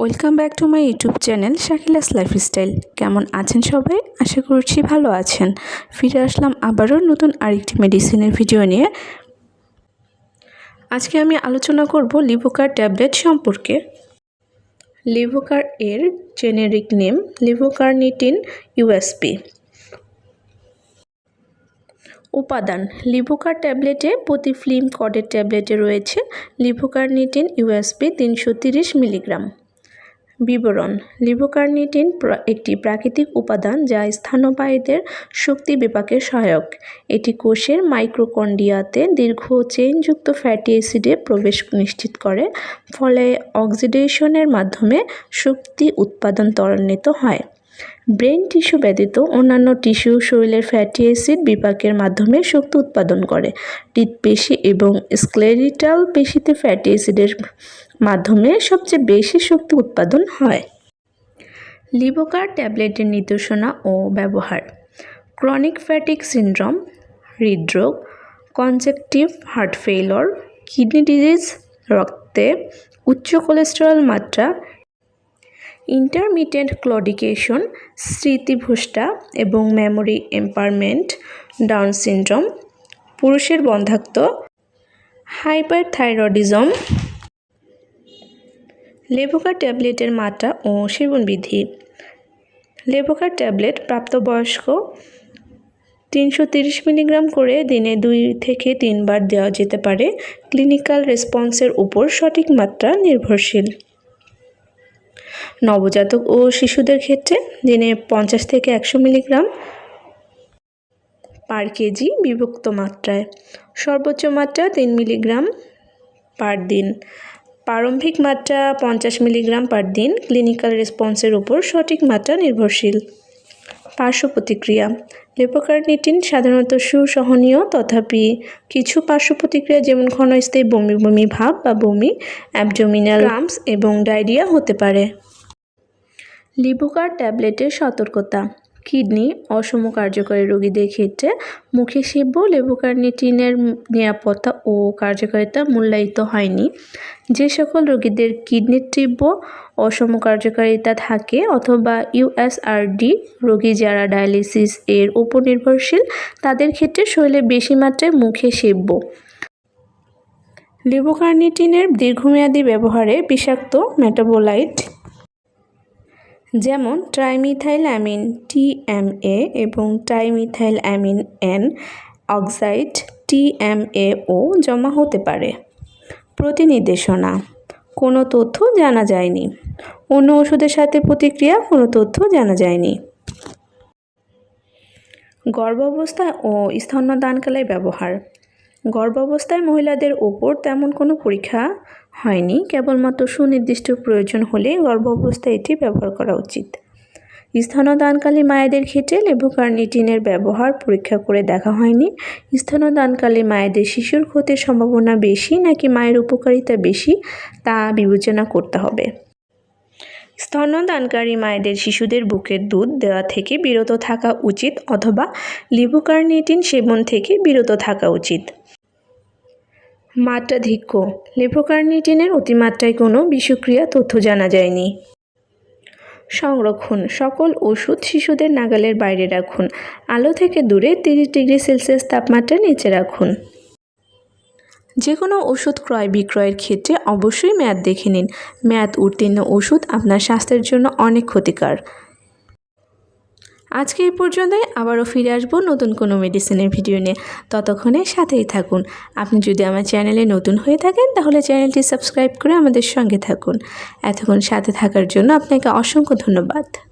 Welcome back to my YouTube channel Shakila's lifestyle. কেমন আছেন সবাই? আশা করছি ভালো আছেন। ফিরে আসলাম আবারও নতুন আরেকটি মেডিসিনের ভিডিও নিয়ে। আজকে আমি আলোচনা করব লিভোকার ট্যাবলেট সম্পর্কে। লিভোকার এর জেনেরিক নেম লিভোকার্নিটিন ইউএসপি উপাদান লিভোকার ট্যাবলেটে প্রতি ফিল্ম কডের ট্যাবলেটে রয়েছে লিভোকার্নিটিন ইউএসপি তিনশো মিলিগ্রাম বিবরণ। লিভোকার্নিটিন একটি প্রাকৃতিক উপাদান যা স্থানবায়ীদের শক্তি বিপাকে সহায়ক। এটি কোষের মাইক্রোকন্ডিয়াতে দীর্ঘ চেইনযুক্ত ফ্যাটি অ্যাসিডে প্রবেশ নিশ্চিত করে, ফলে অক্সিডেশনের মাধ্যমে শক্তি উৎপাদন ত্বরান্বিত হয়। ব্রেন টিস্যু ব্যতীত অন্যান্য টিস্যু শরীরের ফ্যাটি অ্যাসিড বিপাকের মাধ্যমে শক্তি উৎপাদন করে। হৃদপেশি এবং স্ক্লেরিটাল পেশিতে ফ্যাটি অ্যাসিডের মাধ্যমে সবচেয়ে বেশি শক্তি উৎপাদন হয়। লিবোকার ট্যাবলেটের নির্দেশনা ও ব্যবহার। ক্রনিক ফ্যাটিক সিন্ড্রোম, হৃদরোগ, congestive heart failure, kidney disease, রক্তে উচ্চ কোলেস্টেরল মাত্রা ইন্টারমিডিয়েন্ট ক্লডিকেশন স্মৃতিভ্রষ্টা এবং মেমোরি এম্পারমেন্ট, ডাউন সিনড্রোম, পুরুষের বন্ধাত্ম, হাইপারথাইরয়েডিজম লেবোকার ট্যাবলেটের মাত্রা ও সেবন সেবনবিধি লেবোকার ট্যাবলেট প্রাপ্তবয়স্ক, তিনশো তিরিশ মিলিগ্রাম করে দিনে দুই থেকে তিনবার দেওয়া যেতে পারে। ক্লিনিক্যাল রেসপন্সের উপর সঠিক মাত্রা নির্ভরশীল। নবজাতক ও শিশুদের ক্ষেত্রে দিনে পঞ্চাশ থেকে একশো মিলিগ্রাম পার কেজি বিভক্ত মাত্রায়। সর্বোচ্চ মাত্রা তিন মিলিগ্রাম পার দিন। প্রারম্ভিক মাত্রা পঞ্চাশ মিলিগ্রাম পার দিন। ক্লিনিক্যাল রেসপন্সের উপর সঠিক মাত্রা নির্ভরশীল। পার্শ্ব প্রতিক্রিয়া। লেপোকার্নিটিন সাধারণত সুসহনীয়, তথাপি কিছু পার্শ্ব প্রতিক্রিয়া যেমন ক্ষণস্থায়ী বমি বমি ভাব বা বমি, অ্যাবডোমিনাল রামস এবং ডায়রিয়া হতে পারে। লিবোকার ট্যাবলেটের সতর্কতা। কিডনি অসম কার্যকরী রোগীদের ক্ষেত্রে মুখে সেব্য লেবোকার্নিটিনের নিরাপত্তা ও কার্যকারিতা মূল্যায়িত হয়নি। যে সকল রোগীদের কিডনির তীব্র অসম কার্যকারিতা থাকে অথবা ইউএসআরডি রোগী যারা ডায়ালিসিস এর উপর নির্ভরশীল, তাদের ক্ষেত্রে শরীরে বেশি মাত্রায় মুখে সেব্য। লিবোকার্নিটিনের দীর্ঘমেয়াদী ব্যবহারে বিষাক্ত মেটাবোলাইট যেমন trimethyl amine T M A এবং trimethyl amine N oxide T M A O জমা হতে পারে। প্রতিনির্দেশনা, কোনো তথ্য জানা যায়নি। অন্য ওষুধের সাথে প্রতিক্রিয়া, কোনো তথ্য জানা যায়নি। গর্ভাবস্থা ও স্তন্যদানকালে ব্যবহার, গর্ভাবস্থায় মহিলাদের ওপর তেমন কোনো পরীক্ষা হয়নি। কেবলমাত্র সুনির্দিষ্ট প্রয়োজন হলে গর্ভাবস্থায় এটি ব্যবহার করা উচিত। স্তনদানকালী মায়েদের ক্ষেত্রে লেবুকার্নিটিনের ব্যবহার পরীক্ষা করে দেখা হয়নি। স্তনদানকালী মায়েদের শিশুর ক্ষতির সম্ভাবনা বেশি নাকি মায়ের উপকারিতা বেশি, তা বিবেচনা করতে হবে। স্তন্যদানকারী মায়েদের শিশুদের বুকের দুধ দেওয়া থেকে বিরত থাকা উচিত অথবা লিবুকার্নিটিন সেবন থেকে বিরত থাকা উচিত। মাত্রাধিক্য। লেপোকার্নিটিনের অতিমাত্রায় কোনো বিষক্রিয়া তথ্য জানা যায়নি। সংরক্ষণ। সকল ওষুধ শিশুদের নাগালের বাইরে রাখুন। আলো থেকে দূরে তিরিশ ডিগ্রি সেলসিয়াস তাপমাত্রা নিচে রাখুন। যে কোনো ওষুধ ক্রয় বিক্রয়ের ক্ষেত্রে অবশ্যই মেয়াদ দেখে নিন। মেয়াদ উত্তীর্ণ ওষুধ আপনার স্বাস্থ্যের জন্য অনেক ক্ষতিকর। আজকে এই পর্যন্তই, আবারও ফিরে আসব নতুন কোনো মেডিসিনের ভিডিও নিয়ে। ততক্ষণে সাথেই থাকুন। আপনি যদি আমার চ্যানেলে নতুন হয়ে থাকেন, তাহলে চ্যানেলটি সাবস্ক্রাইব করে আমাদের সঙ্গে থাকুন। এতক্ষণ সাথে থাকার জন্য আপনাকে অসংখ্য ধন্যবাদ।